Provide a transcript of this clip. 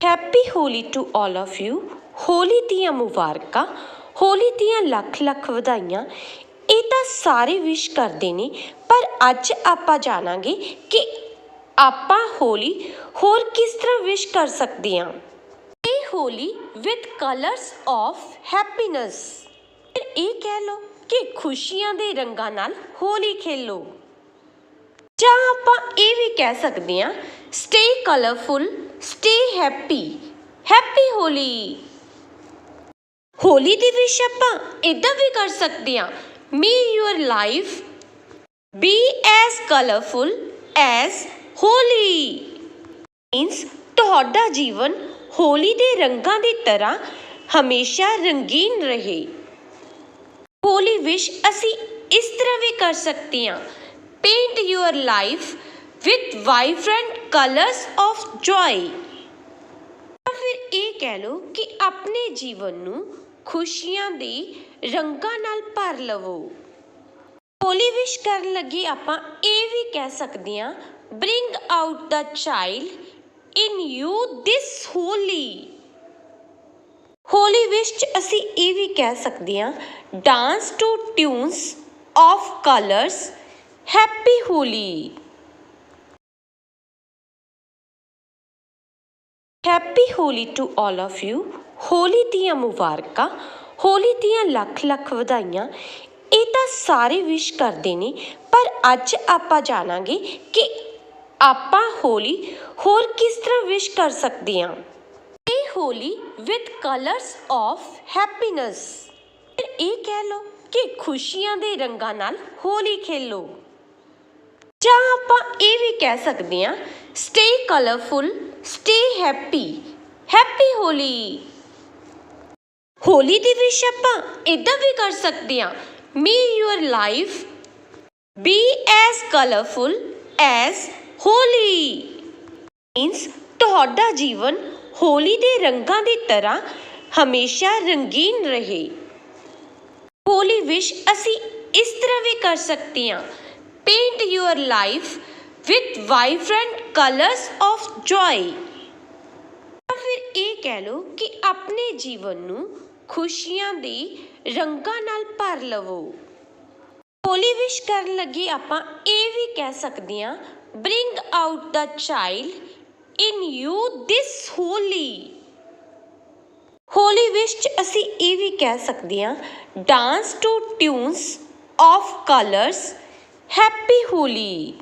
Happy Holi to all of you Holi ਦੀਆਂ ਮੁਬਾਰਕਾਂ, ਹੋਲੀ ਦੀਆਂ ਲੱਖ ਲੱਖ ਵਧਾਈਆਂ। ਇਹ ਤਾਂ ਸਾਰੇ ਵਿਸ਼ ਕਰਦੇ ਨੇ, ਪਰ ਅੱਜ ਆਪਾਂ ਜਾਣਾਂਗੇ ਕਿ ਆਪਾਂ ਹੋਲੀ ਹੋਰ ਕਿਸ ਤਰ੍ਹਾਂ ਵਿਸ਼ ਕਰ ਸਕਦੇ ਹਾਂ। ਇਹ Holi with colours of happiness ਇਹ ਕਹਿ ਲਓ ਕਿ ਖੁਸ਼ੀਆਂ ਦੇ ਰੰਗਾਂ ਨਾਲ ਹੋਲੀ ਖੇਲੋ। ਜਾਂ ਆਪਾਂ ਇਹ ਵੀ ਕਹਿ ਸਕਦੇ ਹਾਂ stay colourful stay happy happy Holi Holi ਦੀ ਵਿਸ਼ ਆਪਾਂ ਇਦਾਂ ਵੀ ਕਰ ਸਕਦੇ ਹਾਂ। May your life be as colourful as Holi means ਤੁਹਾਡਾ ਜੀਵਨ ਹੋਲੀ ਦੇ ਰੰਗਾਂ ਦੀ ਤਰ੍ਹਾਂ ਹਮੇਸ਼ਾ ਰੰਗੀਨ ਰਹੇ। ਹੋਲੀ ਵਿਸ਼ ਅਸੀਂ ਇਸ ਤਰ੍ਹਾਂ ਵੀ ਕਰ ਸਕਦੇ ਹਾਂ। Paint your life with vibrant colours of joy ਜਾਂ ਫਿਰ ਇਹ ਕਹਿ ਲਓ ਕਿ ਆਪਣੇ ਜੀਵਨ ਨੂੰ ਖੁਸ਼ੀਆਂ ਦੇ ਰੰਗਾਂ ਨਾਲ ਭਰ ਲਵੋ। ਹੋਲੀ ਵਿਸ਼ ਕਰਨ ਲੱਗੇ ਆਪਾਂ ਇਹ ਵੀ ਕਹਿ ਸਕਦੇ ਹਾਂ bring out the child in you this Holi Holi wish ਚ ਅਸੀਂ ਇਹ ਵੀ ਕਹਿ ਸਕਦੇ ਹਾਂ dance to tunes of colours happy Holi. Happy Holi to all of you Holi ਦੀਆਂ ਮੁਬਾਰਕਾਂ, ਹੋਲੀ ਦੀਆਂ ਲੱਖ ਲੱਖ ਵਧਾਈਆਂ। ਇਹ ਤਾਂ ਸਾਰੇ ਵਿਸ਼ ਕਰਦੇ ਨੇ, ਪਰ ਅੱਜ ਆਪਾਂ ਜਾਣਾਂਗੇ ਕਿ ਆਪਾਂ ਹੋਲੀ ਹੋਰ ਕਿਸ ਤਰ੍ਹਾਂ ਵਿਸ਼ ਕਰ ਸਕਦੇ ਹਾਂ। ਇਹ Holi with colours of happiness ਇਹ ਕਹਿ ਲਓ ਕਿ ਖੁਸ਼ੀਆਂ ਦੇ ਰੰਗਾਂ ਨਾਲ ਹੋਲੀ ਖੇਲੋ। ਜਾਂ ਆਪਾਂ ਇਹ ਵੀ ਕਹਿ ਸਕਦੇ ਹਾਂ stay colourful stay happy happy Holi Holi ਦੀ ਵਿਸ਼ ਆਪਾਂ ਇਦਾਂ ਵੀ ਕਰ ਸਕਦੇ ਹਾਂ। May your life be as colourful as Holi means ਤੁਹਾਡਾ ਜੀਵਨ ਹੋਲੀ ਦੇ ਰੰਗਾਂ ਦੀ ਤਰ੍ਹਾਂ ਹਮੇਸ਼ਾ ਰੰਗੀਨ ਰਹੇ। ਹੋਲੀ ਵਿਸ਼ ਅਸੀਂ ਇਸ ਤਰ੍ਹਾਂ ਵੀ ਕਰ ਸਕਦੇ ਹਾਂ। Paint your life with vibrant colours of joy ਜਾਂ ਫਿਰ ਇਹ ਕਹਿ ਲਓ ਕਿ ਆਪਣੇ ਜੀਵਨ ਨੂੰ ਖੁਸ਼ੀਆਂ ਦੇ ਰੰਗਾਂ ਨਾਲ ਭਰ ਲਵੋ। ਹੋਲੀ ਵਿਸ਼ ਕਰਨ ਲੱਗੇ ਆਪਾਂ ਇਹ ਵੀ ਕਹਿ ਸਕਦੇ ਹਾਂ bring out the child in you this Holi Holi wish ਚ ਅਸੀਂ ਇਹ ਵੀ ਕਹਿ ਸਕਦੇ ਹਾਂ dance to tunes of colours happy Holi.